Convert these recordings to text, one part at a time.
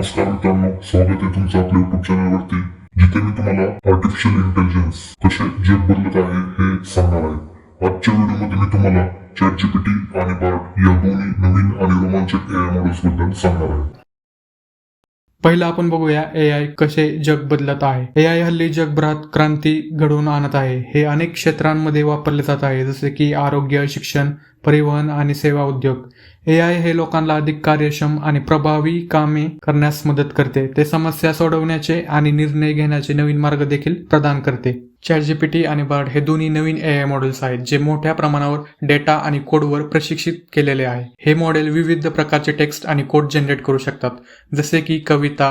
नमस्कार मित्रांनो स्वागत आहे तुमचं आपल्या युट्यूब चॅनलवरती जिथे मी तुम्हाला आर्टिफिशियल इंटेलिजन्स कसे जग बदलत आहे हे सांगणार आहे. आजच्या व्हिडिओमध्ये मी तुम्हाला चॅट जीपीटी आणि बार्ट या दोन्ही नवीन आणि रोमांचक एआय मॉडेल्सबद्दल सांगणार आहे. पहिलं आपण बघूया ए आय कसे जग बदलत आहे. ए आय हल्ली जगभरात क्रांती घडवून आणत आहे. हे अनेक क्षेत्रांमध्ये वापरले जात आहे जसे की आरोग्य शिक्षण परिवहन आणि सेवा उद्योग. ए आय हे लोकांना अधिक कार्यक्षम आणि प्रभावी कामे करण्यास मदत करते. ते समस्या सोडवण्याचे आणि निर्णय घेण्याचे नवीन मार्ग देखील प्रदान करते. चॅटजीपीटी आणि बार्ड हे दोन्ही नवीन ए आय मॉडेल्स आहेत जे मोठ्या प्रमाणावर डेटा आणि कोडवर प्रशिक्षित केलेले आहे. हे मॉडेल विविध प्रकारचे टेक्स्ट आणि कोड जनरेट करू शकतात. जसे की कविता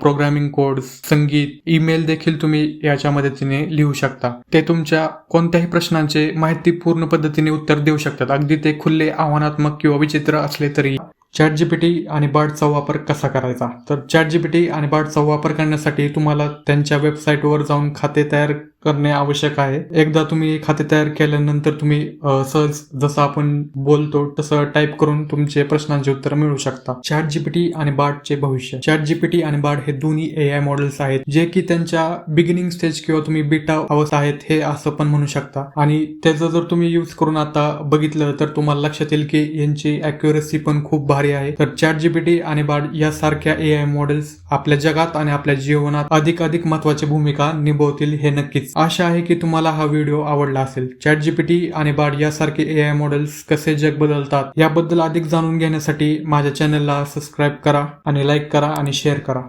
प्रोग्रामिंग कोड संगीत ईमेल देखील तुम्ही याच्या मदतीने लिहू शकता. ते तुमच्या कोणत्याही प्रश्नांचे माहितीपूर्ण पद्धतीने उत्तर देऊ शकतात. अगदी ते खुले आव्हानात्मक किंवा विचित्र असले तरी चॅट जीपीटी आणि बार्डचा वापर कसा करायचा? तर चॅट जीपीटी आणि बार्डचा वापर करण्यासाठी तुम्हाला त्यांच्या वेबसाईटवर जाऊन खाते तयार करणे आवश्यक आहे. एकदा तुम्ही खाते तयार केल्यानंतर तुम्ही सहज जसं आपण बोलतो तसं टाईप करून तुमचे प्रश्नांचे उत्तर मिळू शकता. चॅट जीपीटी आणि बार्डचे भविष्य. चॅट जीपीटी आणि बार्ड हे दोन्ही ए आय मॉडेल्स आहेत जे की त्यांच्या बिगिनिंग स्टेज किंवा तुम्ही बीटा अवस्था आहेत हे असं पण म्हणू शकता. आणि त्याचं जर तुम्ही यूज करून आता बघितलं तर तुम्हाला लक्षात येईल की यांची अॅक्युरेसी पण खूप भारी आहे. तर चॅट जीपीटी आणि बार्ड यासारख्या ए आय मॉडेल्स आपल्या जगात आणि आपल्या जीवनात अधिक अधिक महत्वाची भूमिका निभवतील हे नक्कीच. आशा आहे की तुम्हाला हा व्हिडिओ आवडला असेल. चॅट जीपीटी आणि बार्ड यासारखे ए आय मॉडेल्स कसे जग बदलतात याबद्दल अधिक जाणून घेण्यासाठी माझ्या चॅनलला सबस्क्राईब करा आणि लाईक करा आणि शेअर करा.